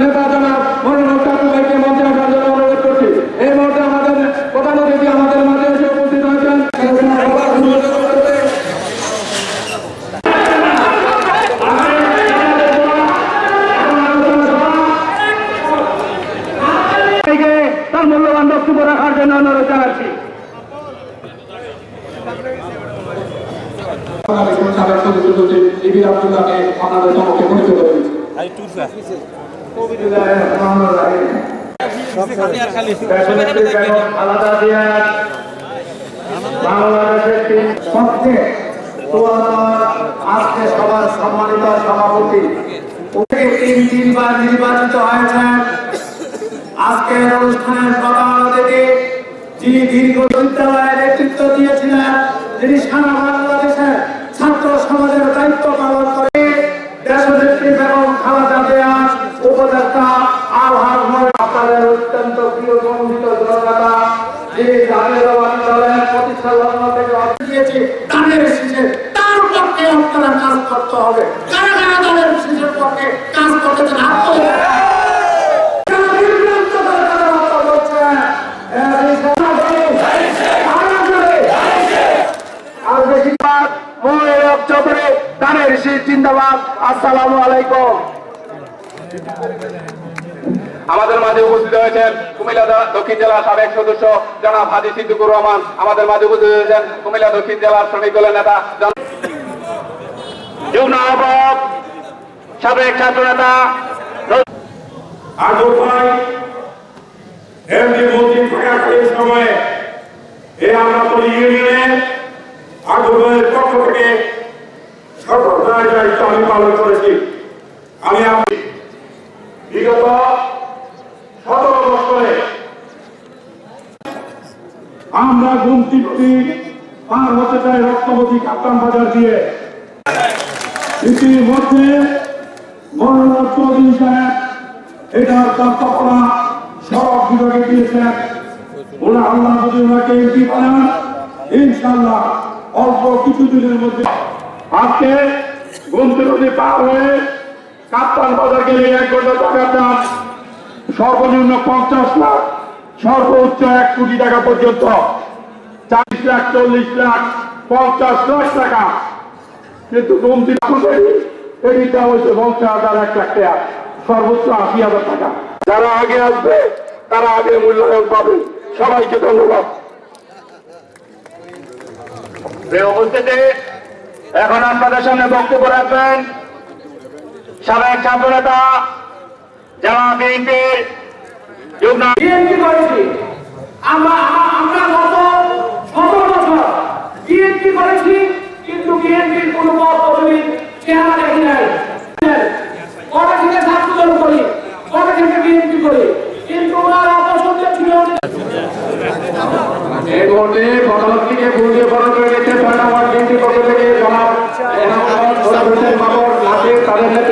নেতা জনাব মনোনব কাকু ভাইকে মঞ্চে আসার জন্য অনুরোধ করছি এই মুহূর্তে আমাদের প্রধান অতিথি আমাদের মাঝে এসে উপস্থিত হয়েছেন থেকে তার মূল্যবান বক্তব্য রাখার জন্য অনুরোধ জানাচ্ছি সাবেক সদস্য সচিব ইবি আব্দুল্লাহকে আপনাদের সম্মুখে পরিচয় করে দিচ্ছি। আলাদা দিয়ে বাংলাদেশের তিন সবচেয়ে পুরাতন আজকে সবার সম্মানিত সভাপতি। ওকে তিন তিনবার নির্বাচিত হয়েছেন। আজকের অনুষ্ঠানের প্রধান অতিথি যিনি দীর্ঘ বিদ্যালয়ে নেতৃত্ব দিয়েছিলেন যিনি সারা বাংলাদেশের ছাত্র সমাজের দায়িত্ব পালন করে দেশনেত্রী বেগম খালেদা জিয়া উপদেষ্টা আলহাজ মোহাম্মদ আপনাদের অত্যন্ত প্রিয় সম্মিলিত জননেতা যিনি জাতীয়তাবাদী দলের প্রতিষ্ঠা লগ্ন থেকে অর্থ দিয়েছে তাদের শীষে তার পক্ষে আপনারা কাজ করতে হবে কারা কারা দলের শীষের পক্ষে কাজ করতে চান হাত তুলে দেন। যারা বিভ্রান্ত করে কথাবার্তা বলছেন, এরা এই আর বেশিরভাগ মোবাইল চৌধুরী ধানের জিন্দাবাদ, আসসালামু আলাইকুম। আমাদের মাঝে উপস্থিত হয়েছেন কুমিল্লা দক্ষিণ জেলার সাবেক সদস্য জনাব হাজি সিদ্দিকুর রহমান। আমাদের মাঝে উপস্থিত হয়েছেন কুমিল্লা দক্ষিণ জেলার শ্রমিক দলের নেতা সাবেক ছাত্র নেতা আজও ভাই এমনি মন্ত্রী থাকাকালীন সময়ে এই আমরাতলি ইউনিয়নের আগ্রহের পক্ষ থেকে দায়িত্ব আমি পালন করেছি। আমি আপনি বিগত সতেরো বছরে আমরা গুমতিপ্তি পার হতে চাই রক্তবতী কাপ্তান বাজার দিয়ে। ইতিমধ্যে মনোনয়ন চৌধুরী সাহেব এটার তত্ত্বাবধান সড়ক বিভাগে দিয়েছেন। ওরা আল্লাহ যদি ওনাকে এমপি বানান। ইনশাল্লাহ অল্প কিছু দিনের মধ্যে আজকে গুমতি নদী পার হয়ে কাপ্তান বাজার গেলে এক ঘণ্টা টাকার দাম সর্বনিম্ন পঞ্চাশ লাখ, সর্বোচ্চ এক কোটি টাকা পর্যন্ত। চালিশ লাখ, চল্লিশ লাখ, পঞ্চাশ লাখ টাকা। কিন্তু কমতি এইটা হচ্ছে পঞ্চাশ হাজার, এক লাখ টাকা। সর্বোচ্চ আশি হাজার টাকা। যারা আগে আসবে, তারা আগে মূল্যায়ন পাবে। সবাইকে ধন্যবাদ। উপস্থিতি এখন আপনাদের সামনে বক্তব্য রাখবেন সাবেক ছাত্র নেতা জামা বিএনপির যুগ্ম বিএনপি করেছি। আমরা আমরা গত সতেরো বছর বিএনপি করেছি কিন্তু বিএনপির কোন পদ পদবি চেহারা দেখি নাই। কবে থেকে ছাত্রদল করি কবে থেকে বিএনপি করি? কিন্তু ওনার অপছন্দ ছিল এই মুহূর্তে প্রধানমন্ত্রীকে ভুলিয়ে বরণ করে গেছে ছয় নম্বর বিএনপি পক্ষ থেকে জনাব এনামুল হক, হোসেন বাবর নাসির তাদের নেতৃত্বে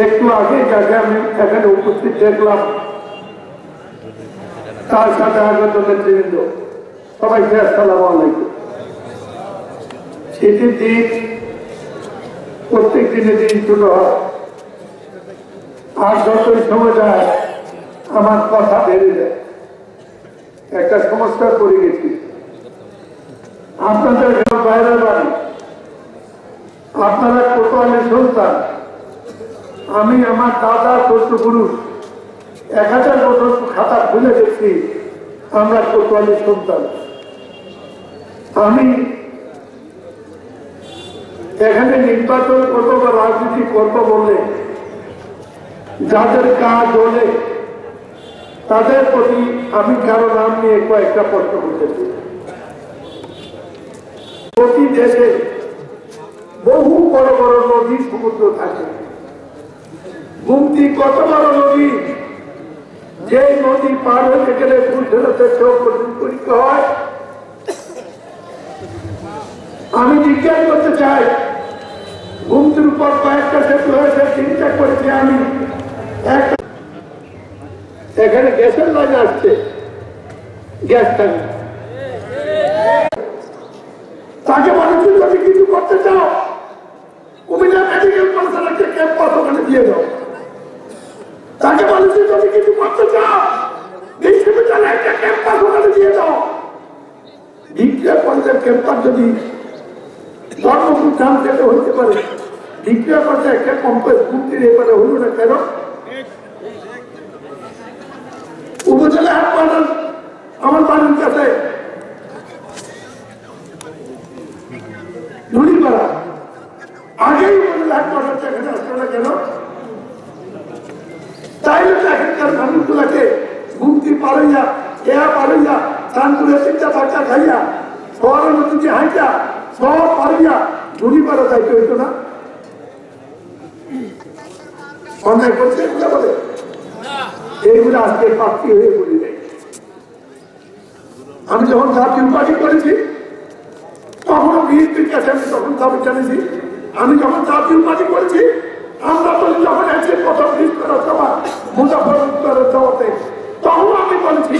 একটু আগে যাকে আমি এখানে উপস্থিত দেখলাম। তার সাথে আগত নেতৃবৃন্দ। সবাইকে আসসালাম আলাইকুম। শীতের দিন, প্রত্যেক দিনের দিন ছোট হয়। আর যতই সময় যায় আমার কথা বেড়ে যায়। একটা সমস্যা করে গেছি। আপনাদের বাইরে বাড়ি। আপনারা কোতোয়ালি সন্তান। আমি আমার দাদা চৌদ্দপুরুষ এক হাজার বছর খাতা খুলে দেখছি, আমরা কোতোয়ালি সন্তান। আমি এখানে নির্বাচন করব বা রাজনীতি করব বললে, যাদের কাজ হলে তাদের প্রতি আমি কারও নাম নিয়ে কয়েকটা প্রশ্ন করতেছি প্রতি দেশে বহু বড় বড় নদী সমুদ্র থাকে। মুক্তি কত বড় নদী? যে নদী পার হতে গেলে পুরুষের চোখ পরীক্ষা হয়? আমি জিজ্ঞাসা করতে চাই। ঘুমটির উপর কয়েকটা সেতু হয়েছে চিন্তা করেছি আমি। এখানে গ্যাসের লাইন আসছে। গ্যাস থাকে তাকে বলেছি যদি কিছু করতে চাও, কুমিল্লা মেডিকেল কলেজের একটা ক্যাম্পাস ওখানে দিয়ে দাও। তাকে বলেছি যদি কিছু করতে চাও? বিশ্ববিদ্যালয়ে একটা ক্যাম্পাস ওখানে দিয়ে দাও। বিক্রিয়া কলেজের ক্যাম্পাস যদি ধর্মপুর হইতে পারে, বিক্রিয়া কলেজে একটা কম্পাস মুক্তির এবারে হলো না কেন? উপজেলা হাসপাতাল আমার বাড়ির কাছে নুড়িপাড়া আগেই উপজেলা হাসপাতালটা এখানে আসতো না কেন তাইলে তো এখানকার মানুষগুলাকে মুক্তি পালইয়া খেয়া পালইয়া চাঁদপুরে চিন্তা বাচ্চা খাইয়া শহরের মধ্যে যে হাইটা সব পালিয়া নুড়িপাড়া যাইতে হইতো না করছে এগুলো বলে। এইগুলো আজকে প্রাপ্তি হয়ে পড়ে যায় আমি যখন জাতীয় পার্টি করেছি, তখন বিএনপির কাছে আমি তখন দাবি জানিয়েছি, আমি যখন জাতীয় পার্টি করেছি, আমরা তো যখন এসে প্রথম করার সভা মুজাফরপুরের জগতে তখন আমি বলেছি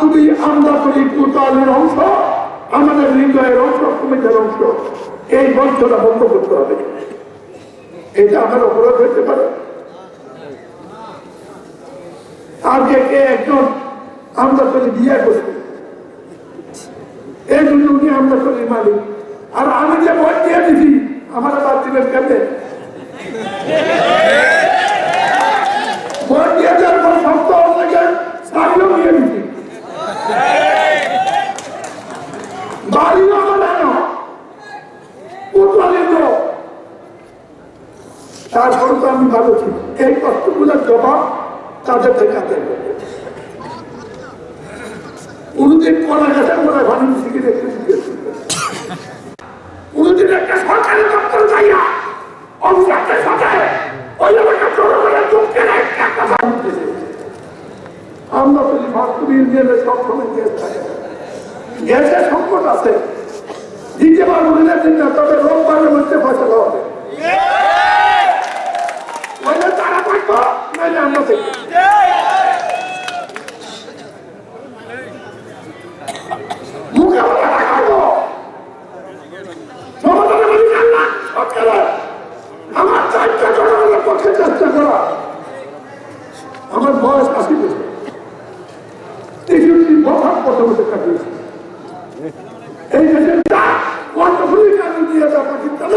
তুমি আমরা অংশ, আমাদের হৃদয়ের অংশ কুমিল্লার অংশ, এই মঞ্চটা বন্ধ করতে হবে। এটা আমার অপরাধ হতে পারে। আজকে কে একজন আমরা করে বিয়ে করছি? এই জন্য উনি আমরা করে মালিক। আর আমি যে ভোট দিয়ে দিছি, আমার বাদ দিলেন কেমনে? ভোট দিয়ে দেওয়ার পর তারপরে তো আমি ভালো ছিল এই কষ্টগুলোর জবাব তাদের থেকে করবে কোনদিন কলা মনে ভালো শিখে একটা সরকারি দপ্তর অফিসারদের সাথে ওই একটা আমরা থাকে গ্যাসের সংকট আছে। দ্বিতীয়বার না দিন না তবে রোববারের মধ্যে ফসল হবে ওইটা তারা থাকব নাহলে আমরা থাকব মুখে বলে রাখাবো সমাধানের মালিক আল্লাহ সরকারের আমার দায়িত্ব জনগণের পক্ষে চেষ্টা করা আমার বয়স আশি বছর তেষট্টি বছর বছর বছর কাটিয়েছি এই দেশের কতগুলি কারণ দিয়ে দেওয়া পাকিস্তান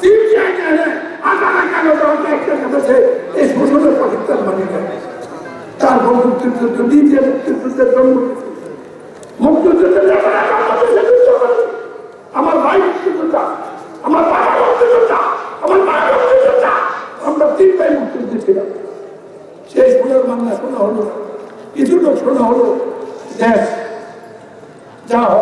সিবিআই কেনে আদালত কেন দেওয়া একটা কেটেছে এই শোষণের পাকিস্তান মানে নেয় তারপর মুক্তিযুদ্ধ দ্বিতীয় মুক্তিযুদ্ধের জন্ম মুক্তিযুদ্ধের ব্যাপারে আমার কাছে সেদিন চলে। আমার ভাই মুক্তিযোদ্ধা আমার বাবা মুক্তিযোদ্ধা আমার মায়ের মুক্তিযোদ্ধা আমরা তিন ভাই মুক্তিযুদ্ধ ছিলাম শেষ ভুলের বাংলা শোনা হলো না। কিছু লোক শোনা হলো দেশ যা হোক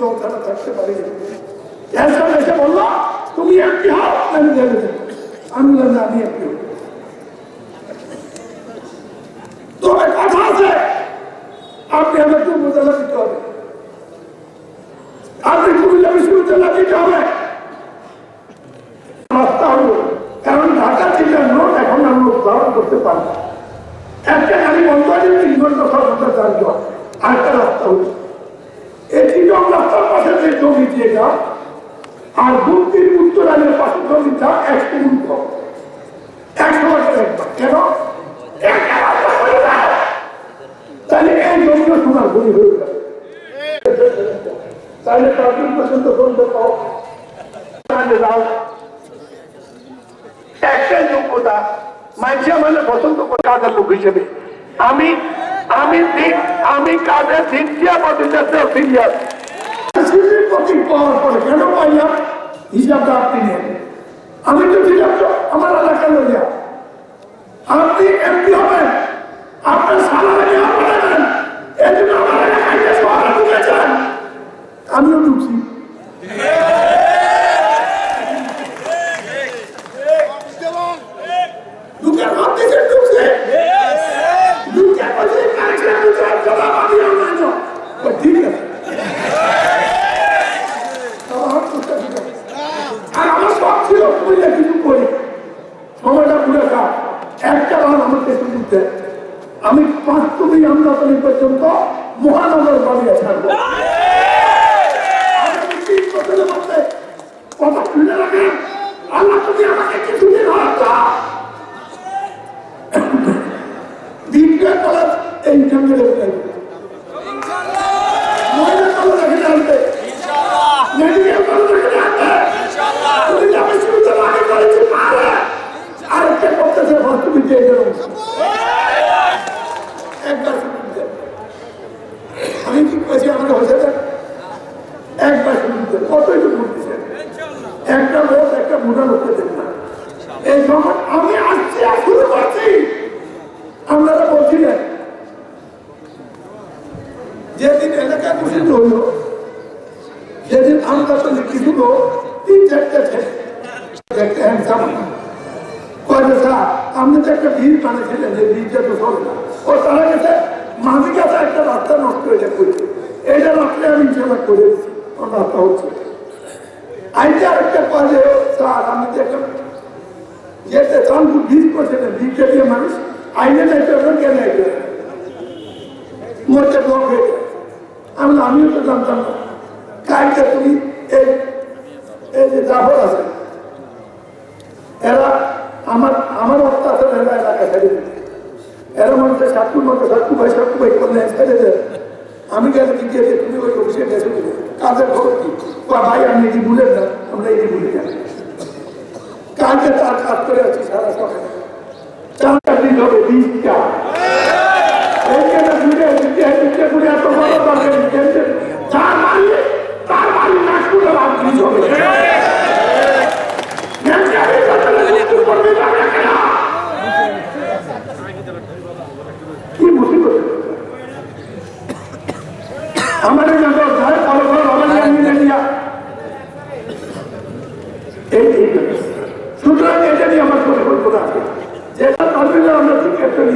দল ছাড়া থাকতে পারি এসব এসে বলল তুমি একটি হও আমি আমি একটি হব আছে কারণ ঢাকা জেলার নোট এখন আমরা করতে পারি। একটা গাড়ি বন্ধ হয়ে তিন ঘণ্টা সর্বদা চার্জ আরেকটা রাস্তা তিনজন রাস্তার জমি দিয়ে যাও আর গুপ্তির উত্তরালের পাশে জমিটা একশো গুণ একশো বছর একবার, কেন? পর্যন্ত মানে কাজের আমি আমি আমি কাজে দিচ্ছি প্রতিষ্ঠা সিরিয়াস সিসির প্রতীক পাওয়ার পরে, কেন পাইলাম হিসাবটা আপনি নেন। আমি তো ঠিক আছে, আমার এলাকা লইয়া। আপনি এমপি হবেন, আপনার সালারি আপনারা নেন এই জন্য আমার এলাকায় আমিও ঢুকছি ঢুকে ভাবতেছেন ঢুকছে ঢুকে বলছে কারেকশন ঢুকে জবাব আমি আমার ঠিক আছে আর আমার শখ ছিল বুঝলে কিছু করি সময়টা পুরো কাজ একটা বার আমার পেছন দিতে আমি পাঁচ তুমি আমদানি পর্যন্ত মহানগর বাড়িয়ে ছাড়বো আগামী তিন বছরের মধ্যে কথা শুনে রাখেন আল্লাহ তুমি আমাকে কিছুদিন হয়তো দিনটা কলেজ এই রেখে মহিলা কলেজ রেখে আনবে মেডিকেল কলেজ রেখে আনবে তুমি যাবে শুরুতে পারে। আরেকটা করতেছে তুমি দিয়ে গেল একবার আমি কি করেছি আমাকে হয়েছে একবার শুনতে করতেছে একটা লোক একটা মোটা লোককে দেন না এই সময় আমি আসছি শুরু করছি। ঘোষিত হলো সেদিন আমরা তো কিছু তিন চারটে স্যার, আপনি তো একটা ভিড় বানিয়েছিলেন, যে ও তারা গেছে মাঝে কাছে একটা রাস্তা নষ্ট হয়ে করছে রাস্তায় আমি ইনশাল্লাহ করে রাস্তা হচ্ছে। আইতে আরেকটা কয়ে স্যার আমি তো একটা ভিড় করছে না ভিড়টা মানুষ আইনে যাইতে কেন? মোটে ব্লক হয়ে যায়। আমি আমিও তো জানতাম না। কালকে তুমি এই এই যে জাফর আছে, এরা আমার আমার অত্যাচার এরা এলাকা ছেড়ে দিবে এরা মানুষের সাতপুর মতো সাতপু ভাই সাতপু ভাই করলে ছেড়ে দেয় আমি গেলে গিয়ে তুমি ওই অফিসে গেছে কাজের খবর কি? ভাই, আমি এটি ভুলেন না, আমরা এটি ভুলে যাই। কালকে তার কাজ করে আছি সারা সকালে। চারটা দিন হবে বিশটা এইখানে দুটো দুটো দুটো করে এত বড় দরকার কেন্দ্রে চার মারিয়ে তার মারি না করে লাভ বীজ হবে কি মুসিবত আমার এই নজর যায় ভালো ভালো ভালো নিয়ে নিয়ে এই এই সুতরাং এটা নিয়ে আমার পরিকল্পনা আছে যেটা তাদের আমরা শিক্ষার্থী নিয়ে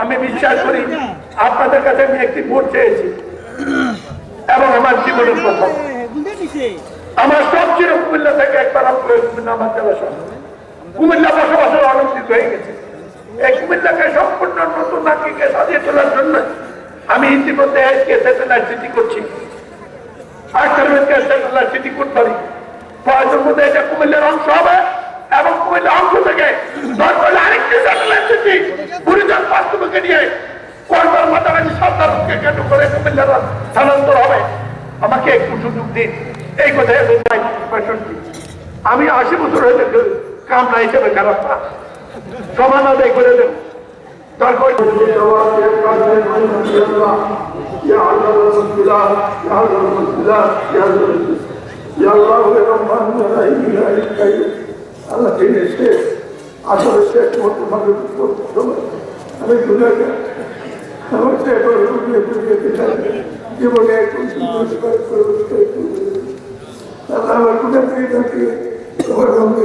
আমি বিশ্বাস করি, আপনাদের কাছে আমি একটি ভোট চেয়েছি। এবং আমার জীবনের প্রথম। আমার সবচেয়ে কুমিল্লা থেকে একবার আমার কুমিল্লা বসবাসের আনন্দিত হয়ে গেছে। কুমিল্লাকে সম্পূর্ণ নতুন নাকিকে সাজিয়ে তোলার জন্য আমি ইতিমধ্যে আজকে স্যাটেলাইট সিটি করছি। স্যাটেলাইট সিটি করতে পারি প্রয়োজন মধ্যে এটা কুমিল্লার অংশ হবে এবং কুমিল্লার অংশ থেকে দরকার আরেকটি স্যাটেলাইট সিটি পরিজন বাস্তবকে নিয়ে করবার মাতারাজি সাধারণকে কেন্দ্র করে কুমিল্লার স্থানান্তর হবে। আমাকে একটু সুযোগ দিন। এই কথায় আমি আশি বছর হয়ে কামনা হিসেবে খারাপ না। সমান আদায় করে দেব দরকার আল্লাহ দিনের শেষ আসলে শেষ মানুষ আমি গুণাকে আমার সে রুগিয়ে ফুরিয়ে দিলাম জীবনে সুন্দর আল্লাহ আমার কোথা থেকে থাকি তোমার সঙ্গে